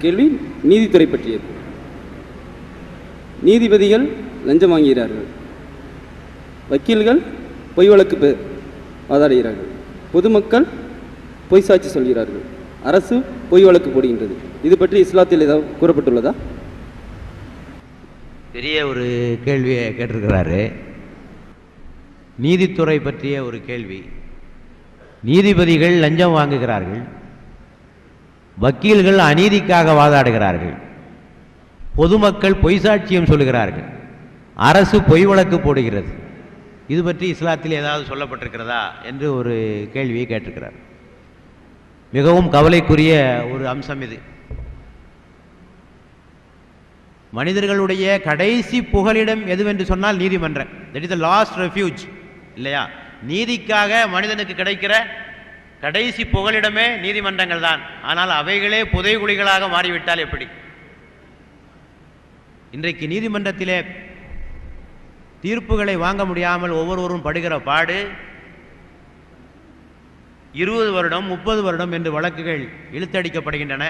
கேள்வி நீதித்துறை பற்றியது நீதிபதிகள் லஞ்சம் வாங்குகிறார்கள். வக்கீல்கள் பொய் வழக்கு வாதாடுகிறார்கள். பொதுமக்கள் பொய் சாட்சி சொல்கிறார்கள். அரசு பொய் வழக்கு போடுகின்றது. இது பற்றி இஸ்லாத்தில் ஏதாவது கூறப்பட்டுள்ளதா? பெரிய ஒரு கேள்வியை கேட்டிருக்கிறாரு. நீதித்துறை பற்றிய ஒரு கேள்வி. நீதிபதிகள் லஞ்சம் வாங்குகிறார்கள். வக்கீல்கள் அநீதிக்காக வாதாடுகிறார்கள். பொதுமக்கள் பொய் சாட்சியம் சொல்லுகிறார்கள். அரசு பொய் வழக்கு போடுகிறது. இது பற்றி இஸ்லாத்தில் ஏதாவது சொல்லப்பட்டிருக்கிறதா என்று ஒரு கேள்வியை கேட்டிருக்கிறார். மிகவும் கவலைக்குரிய ஒரு அம்சம் இது. மனிதர்களுடைய கடைசி புகலிடம் எதுவென்று சொன்னால் நீதிமன்றம். That is the last refuge இல்லையா? நீதிக்காக மனிதனுக்கு கிடைக்கிற கடைசி புகலிடமே நீதிமன்றங்கள் தான். ஆனால் அவைகளே புதைகுழிகளாக மாறிவிட்டால் எப்படி? இன்றைக்கு நீதிமன்றத்திலே தீர்ப்புகளை வாங்க முடியாமல் ஒவ்வொருவரும் படுகிற பாடு இருபது வருடம் முப்பது வருடம் என்று வழக்குகள் இழுத்தடிக்கப்படுகின்றன.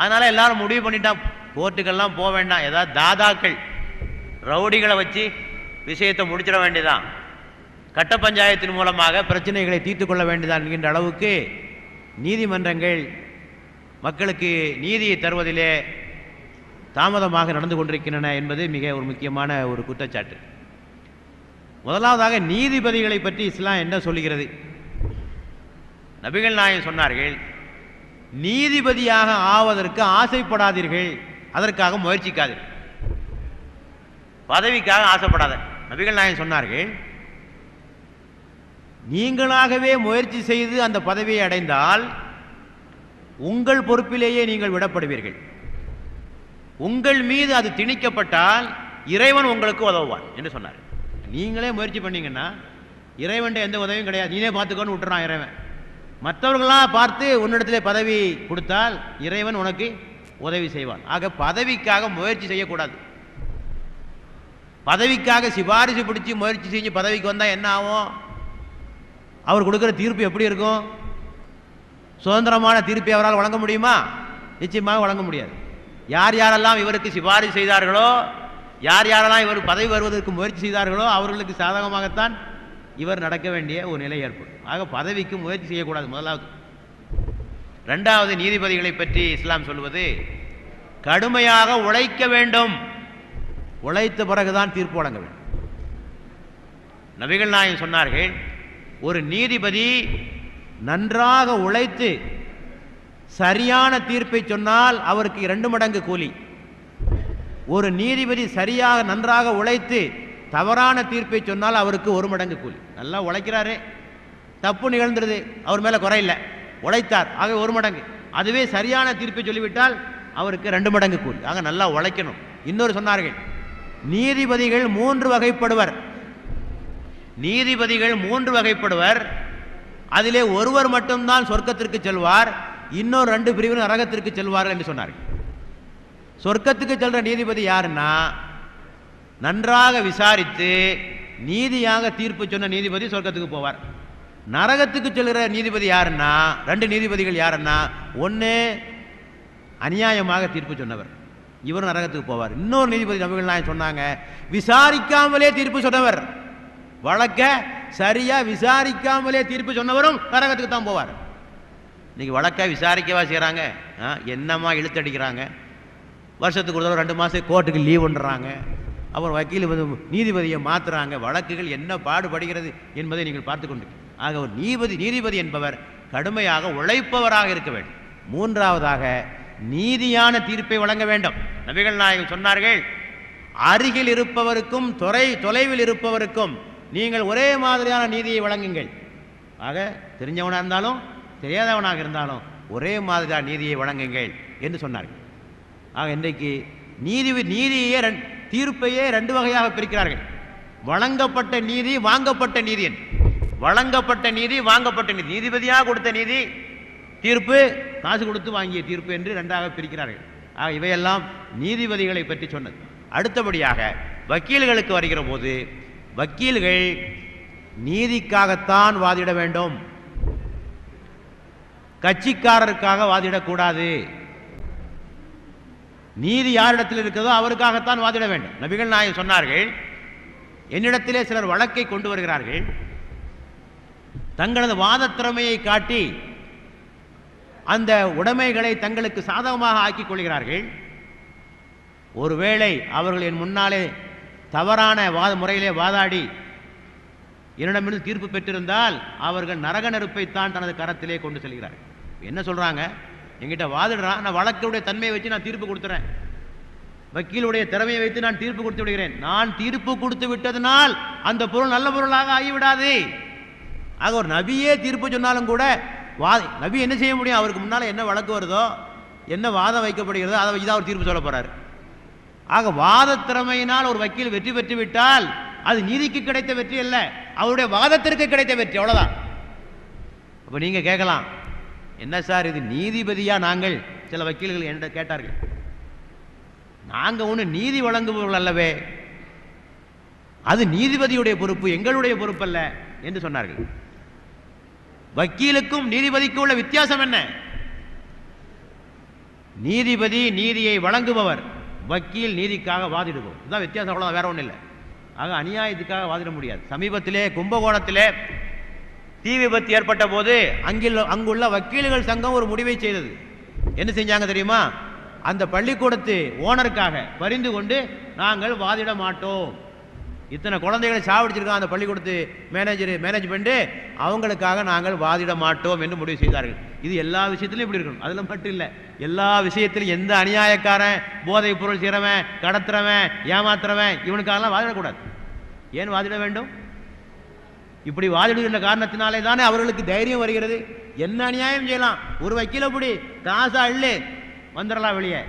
அதனால் எல்லாரும் முடிவு பண்ணிட்டான் கோர்ட்டுக்கெல்லாம் போக வேண்டாம். ஏதாவது தாதாக்கள் ரவுடிகளை வச்சு விஷயத்தை முடிச்சிட வேண்டியதான் கட்ட பஞ்சாயத்தின் மூலமாக பிரச்சனைகளை தீர்த்து கொள்ள வேண்டியதான் என்கின்ற அளவுக்கு நீதிமன்றங்கள் மக்களுக்கு நீதியை தருவதிலே தாமதமாக நடந்து கொண்டிருக்கின்றன என்பது மிக ஒரு முக்கியமான ஒரு குற்றச்சாட்டு. முதலாவதாக நீதிபதிகளை பற்றி இஸ்லாம் என்ன சொல்லுகிறது? நபிகள் நாயகம் சொன்னார்கள் நீதிபதியாக ஆவதற்கு ஆசைப்படாதீர்கள் அதற்காக முயற்சிக்காதீர்கள். பதவிக்காக ஆசைப்படாத நபிகள் நாயகம் சொன்னார்கள் நீங்களாகவே முயற்சி செய்து அந்த பதவியை அடைந்தால் உங்கள் பொறுப்பிலேயே நீங்கள் விடப்படுவீர்கள். உங்கள் மீது அது திணிக்கப்பட்டால் இறைவன் உங்களுக்கு உதவுவான் என்று சொன்னார். நீங்களே முயற்சி பண்ணீங்கன்னா இறைவன்ட்ட எந்த உதவியும் கிடையாது. நீனே பார்த்துக்கோன்னு விட்டுறான் இறைவன். மற்றவர்களாக பார்த்து உன்னிடத்திலே பதவி கொடுத்தால் இறைவன் உனக்கு உதவி செய்வான். ஆக பதவிக்காக முயற்சி செய்யக்கூடாது. பதவிக்காக சிபாரிசு பிடிச்சி முயற்சி செஞ்சு பதவிக்கு வந்தால் என்ன ஆகும்? அவர் கொடுக்குற தீர்ப்பு எப்படி இருக்கும்? சுதந்திரமான தீர்ப்பை அவரால் வழங்க முடியுமா? நிச்சயமாக வழங்க முடியாது. யார் யாரெல்லாம் இவருக்கு சிபாரிசு செய்தார்களோ யார் யாரெல்லாம் இவர் பதவி வருவதற்கு முயற்சி செய்தார்களோ அவர்களுக்கு சாதகமாகத்தான் இவர் நடக்க வேண்டிய ஒரு நிலை ஏற்படும். ஆக பதவிக்கு முயற்சி செய்யக்கூடாது முதலாவது. ரெண்டாவது நீதிபதிகளை பற்றி இஸ்லாம் சொல்வது கடுமையாக உழைக்க வேண்டும். உழைத்த பிறகுதான் தீர்ப்பு வழங்க வேண்டும். நபிகள் நாயகம் சொன்னார்கள் ஒரு நீதிபதி நன்றாக உழைத்து சரியான தீர்ப்பை சொன்னால் அவருக்கு இரண்டு மடங்கு கூலி. ஒரு நீதிபதி சரியாக நன்றாக உழைத்து தவறான தீர்ப்பை சொன்னால் அவருக்கு ஒரு மடங்கு கூலி. நல்லா உழைக்கிறாரே. தப்பு நிகழ்ந்துருது. அவர் மேலே குறையில்லை உழைத்தார். ஆக ஒரு மடங்கு. அதுவே சரியான தீர்ப்பை சொல்லிவிட்டால் அவருக்கு ரெண்டு மடங்கு கூலி. ஆக நல்லா உழைக்கணும். இன்னொரு சொன்னார்கள். நீதிபதிகள் மூன்று வகைப்படுவர். நீதிபதிகள் மூன்று வகைப்படுவர். அதிலே ஒருவர் மட்டும்தான் சொர்க்கத்திற்கு செல்வார். இன்னொரு ரெண்டு பிரிவினர் நரகத்திற்கு செல்வார்கள் என்று சொன்னார்கள். சொர்க்கத்துக்கு செல்ற நீதிபதி யாருன்னா நன்றாக விசாரித்து நீதியாக தீர்ப்பு சொன்ன நீதிபதி சொர்க்கத்துக்கு போவார். நரகத்துக்கு செல்கிற நீதிபதி யாருன்னா ரெண்டு நீதிபதிகள் யாருன்னா ஒன்று அநியாயமாக தீர்ப்பு சொன்னவர். இவர் நரகத்துக்கு போவார். இன்னொரு நீதிபதி நபிகள் சொன்னாங்க விசாரிக்காமலே தீர்ப்பு சொன்னவர். வழக்க சரியாக விசாரிக்காமலே தீர்ப்பு சொன்னவரும் நரகத்துக்கு தான் போவார். இன்னைக்கு வழக்க விசாரிக்கவா செய்கிறாங்க என்னம்மா இழுத்தடிக்கிறாங்க? வருஷத்துக்கு ஒரு தடவை ரெண்டு மாதம் கோர்ட்டுக்கு லீவ் பண்ணுறாங்க அப்புறம் வக்கீல் வந்து நீதிபதியை மாற்றுறாங்க வழக்குகள் என்ன பாடுபடுகிறது என்பதை நீங்கள் பார்த்து கொண்டு ஆக ஒரு நீதிபதி நீதிபதி என்பவர் கடுமையாக உழைப்பவராக இருக்க வேண்டும். மூன்றாவதாக நீதியான தீர்ப்பை வழங்க வேண்டும். நபிகள் நாயகம் சொன்னார்கள் அருகில் இருப்பவருக்கும் துறை தொலைவில் இருப்பவருக்கும் நீங்கள் ஒரே மாதிரியான நீதியை வழங்குங்கள். ஆக தெரிஞ்சவனாக இருந்தாலும் தெரியாதவனாக இருந்தாலும் ஒரே மாதிரியான நீதியை வழங்குங்கள் என்று சொன்னார்கள். ஆக இன்றைக்கு நீதி நீதியே ரெண்- தீர்ப்பையே ரெண்டு வகையாக பிரிக்கிறார்கள். வழங்கப்பட்ட நீதி வாங்கப்பட்ட நீதி என்று. வழங்கப்பட்ட நீதி வாங்கப்பட்ட நீதி. நீதிபதியாக கொடுத்த நீதி தீர்ப்பு காசு கொடுத்து வாங்கிய தீர்ப்பு என்று ரெண்டாக பிரிக்கிறார்கள். ஆக இவையெல்லாம் நீதிபதிகளை பற்றி சொன்னது. அடுத்தபடியாக வக்கீல்களுக்கு வருகிற போது வக்கீல்கள் நீதிக்காகத்தான் வாதிட வேண்டும். கட்சிக்காரருக்காக வாதிடக்கூடாது நீதி யாரிடத்தில் இருக்கிறதோ அவருக்காகத்தான் வாதிட வேண்டும். நபிகள் நாயகம் சொன்னார்கள் என்னிடத்திலே சிலர் வழக்கை கொண்டு வருகிறார்கள். தங்களது வாதத்திறமையை காட்டி அந்த உடைமைகளை தங்களுக்கு சாதகமாக ஆக்கிக் கொள்கிறார்கள். ஒருவேளை அவர்கள் என் முன்னாலே தவறான வாத முறையிலே வாதாடி என்னிடமிருந்து தீர்ப்பு பெற்றிருந்தால் அவர்கள் நரக நெருப்பைத்தான் தனது கரத்திலே கொண்டு செல்கிறார்கள். என்ன சொல்கிறாங்க என்கிட்ட வாதிடுறான். நான் வழக்குடைய தன்மையை வச்சு நான் தீர்ப்பு கொடுத்துறேன். வக்கீலுடைய திறமையை வைத்து நான் தீர்ப்பு கொடுத்து விடுகிறேன். நான் தீர்ப்பு கொடுத்து விட்டதனால் அந்த பொருள் நல்ல பொருளாக ஆகிவிடாது. ஆக ஒரு நபியே தீர்ப்பு சொன்னாலும் கூட வா நபி என்ன செய்ய முடியும்? அவருக்கு முன்னால் என்ன வழக்கு வருதோ என்ன வாதம் வைக்கப்படுகிறதோ அதை வச்சு தான் அவர் தீர்ப்பு சொல்ல போகிறார் ஆக வாத திறமையினால் ஒரு வக்கீல் வெற்றி பெற்று விட்டால் அது நீதிக்கு கிடைத்த வெற்றி அல்ல அவருடைய வாதத்திற்கு கிடைத்த வெற்றி அவ்வளவுதான். அப்ப நீங்க கேட்கலாம் என்ன சார் இது நீதிபதியா நாங்கள்? சில வக்கீல்கள் என்கிட்ட கேட்டார்கள். நாங்க ஒன்று நீதி வழங்குபவர்கள் அல்லவே அது நீதிபதியுடைய பொறுப்பு எங்களுடைய பொறுப்பு அல்ல என்று சொன்னார்கள். வக்கீலுக்கும் நீதிபதிக்கும் உள்ள வித்தியாசம் என்ன? நீதிபதி நீதியை வழங்குபவர். வக்கீல் நீதிக்காக வாதிடுவோம். இதுதான் வித்தியாசம் அவ்வளோதான் வேற ஒன்றும் இல்லை. ஆக அநியாயத்துக்காக வாதிட முடியாது. சமீபத்திலே கும்பகோணத்திலே தீ விபத்து ஏற்பட்ட போது அங்கில் அங்குள்ள வக்கீல்கள் சங்கம் ஒரு முடிவை செய்தது. என்ன செஞ்சாங்க தெரியுமா? அந்த பள்ளிக்கூடத்து ஓனருக்காக பரிந்து கொண்டு நாங்கள் வாதிட மாட்டோம். இத்தனை குழந்தைகளை சாவடிச்சிருக்கான் அந்த பள்ளிக்கூடத்து மேனேஜர் மேனேஜ்மெண்ட்டு அவங்களுக்காக நாங்கள் வாதிட மாட்டோம் என்று முடிவு செய்தார்கள். இது எல்லா விஷயத்திலும் இப்படி இருக்கணும். அதில் மட்டும் இல்லை. எல்லா விஷயத்திலும் எந்த அநியாயக்காரன் போதைப் பொருள் செய்கிறவன் கடத்துறவன் ஏமாத்துறவன் இவனுக்காகலாம் வாதிடக்கூடாது ஏன் வாதிட வேண்டும்? இப்படி வாதிடுகின்ற காரணத்தினாலே தானே அவர்களுக்கு தைரியம் வருகிறது. என்ன அநியாயம் செய்யலாம்? ஒரு வக்கீல பிடி காசா அள்ளு வந்துடலாம் வெளியே.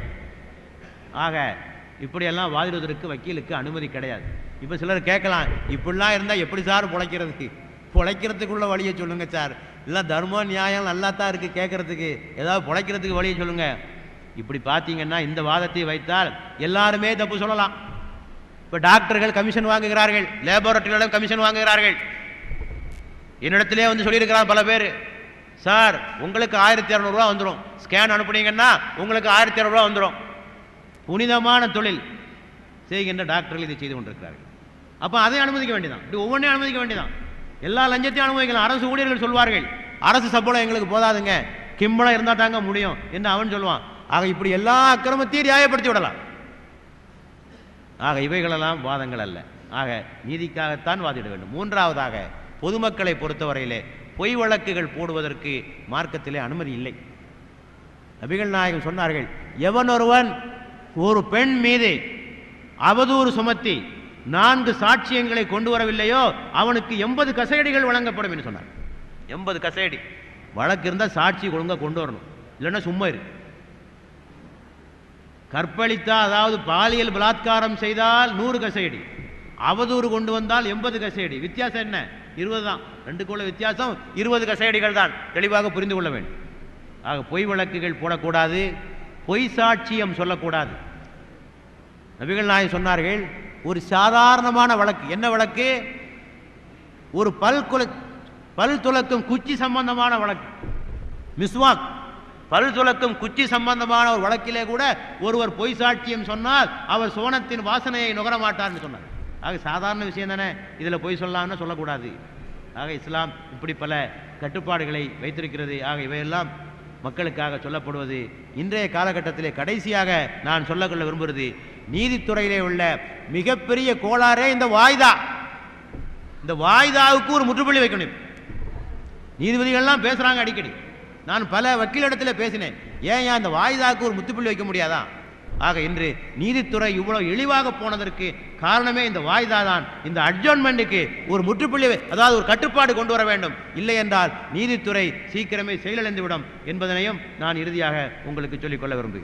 ஆக இப்படியெல்லாம் வாதிடுவதற்கு வக்கீலுக்கு அனுமதி கிடையாது. இப்போ சிலர் கேட்கலாம் இப்படிலாம் இருந்தால் எப்படி சார் பிழைக்கிறதுக்கு பிழைக்கிறதுக்குள்ள வழியை சொல்லுங்க சார். இல்லை தர்மம் நியாயம் நல்லா தான் இருக்குது கேட்கறதுக்கு ஏதாவது பிழைக்கிறதுக்கு வழியை சொல்லுங்க. இப்படி பார்த்தீங்கன்னா இந்த வாதத்தை வைத்தால் எல்லாருமே தப்பு சொல்லலாம். இப்போ டாக்டர்கள் கமிஷன் வாங்குகிறார்கள். லேபரட்டரிகளிடம் கமிஷன் வாங்குகிறார்கள். என்னிடத்திலே வந்து சொல்லியிருக்கிறான் பல பேர். சார் உங்களுக்கு ஆயிரத்தி இரநூறுவா வந்துடும் ஸ்கேன் அனுப்புனீங்கன்னா உங்களுக்கு ஆயிரத்தி இரநூறுவா வந்துடும் புனிதமான தொழில். செய்கின்ற டாக்டர்கள் இதை செய்து கொண்டிருக்கிறார்கள். அப்போ அதை அனுமதிக்க வேண்டியதான் இப்படி ஒவ்வொன்றையும் அனுமதிக்க வேண்டியதான் எல்லா லஞ்சத்தையும் அனுபவிக்கலாம் அரசு ஊழியர்கள் சொல்வார்கள். அரசு சம்பளம் எங்களுக்கு போதாதுங்க. கிம்பளம் இருந்தால் தாங்க முடியும் என்று அவன் சொல்லுவான் ஆக இப்படி எல்லா அக்கிரமத்தையும் நியாயப்படுத்தி விடலாம். ஆக இவைகளெல்லாம் வாதங்கள் அல்ல. ஆக நீதிக்காகத்தான் வாதிட வேண்டும். மூன்றாவதாக பொதுமக்களை பொறுத்தவரையிலே பொய் வழக்குகள் போடுவதற்கு மார்க்கத்திலே அனுமதி இல்லை. நபிகள் நாயகம் சொன்னார்கள் எவன் ஒருவன் ஒரு பெண் மீது அவதூறு சுமத்தி நான்கு சாட்சியங்களை கொண்டு வரவில்லையோ அவனுக்கு எண்பது கசையடிகள் வழங்கப்படும் என்று சொன்னார். எண்பது கசையடி. வழக்கு இருந்தால் சாட்சி ஒழுங்கா கொண்டு வரணும். இல்லைன்னா சும்மா இரு. கற்பழித்தா அதாவது பாலியல் பலாத்காரம் செய்தால் நூறு கசையடி. அவதூறு கொண்டு வந்தால் எண்பது கசையடி. வித்தியாசம் என்ன? இருபது தான். ரெண்டுக்குள்ள வித்தியாசம் இருபது கசையடிகள் தான். தெளிவாக புரிந்து கொள்ள வேண்டும். ஆக பொய் வழக்குகள் போடக்கூடாது. பொய் சாட்சியம் சொல்லக்கூடாது. நபிகள் நாயகம் சொன்னார்கள் ஒரு சாதாரணமான வழக்கு. என்ன வழக்கு? ஒரு பல் குல பல் துளக்கும் குச்சி சம்பந்தமான வழக்கு. மிஸ்வாக். பல் துளக்கும் குச்சி சம்பந்தமான ஒரு வழக்கிலே கூட ஒருவர் பொய் சாட்சியம் சொன்னால் அவர் சோனத்தின் வாசனையை நுகர மாட்டார்னு சொன்னார். ஆக சாதாரண விஷயம் தானே. இதில் பொய் சொல்லலாம்னு சொல்லக்கூடாது. ஆக இஸ்லாம் இப்படி பல கட்டுப்பாடுகளை வைத்திருக்கிறது. ஆக இவையெல்லாம் மக்களுக்காக சொல்லப்படுவது இன்றைய காலகட்டத்திலே கடைசியாக நான் சொல்லக்கொள்ள விரும்புகிறது. நீதித்துறையிலே உள்ள மிகப்பெரிய கோளாறே இந்த வாய்தா. இந்த வாய்தாவுக்கு ஒரு முற்றுப்புள்ளி வைக்கணும். நீதிபதிகள்லாம் பேசுகிறாங்க அடிக்கடி. நான் பல வக்கீலிடத்தில் பேசினேன். ஏன் ஏன் அந்த வாய்தாவுக்கு ஒரு முற்றுப்புள்ளி வைக்க முடியாதான் ஆக இன்று நீதித்துறை இவ்வளவு இழிவாக போனதற்கு காரணமே இந்த வாய்தா தான் இந்த அட்ஜோன்மெண்ட்டுக்கு ஒரு முற்றுப்புள்ளி அதாவது ஒரு கட்டுப்பாடு கொண்டு வர வேண்டும். இல்லை என்றால் நீதித்துறை சீக்கிரமே செயலிழந்துவிடும் என்பதனையும் நான் இறுதியாக உங்களுக்கு சொல்லிக்கொள்ள விரும்புகிறேன்.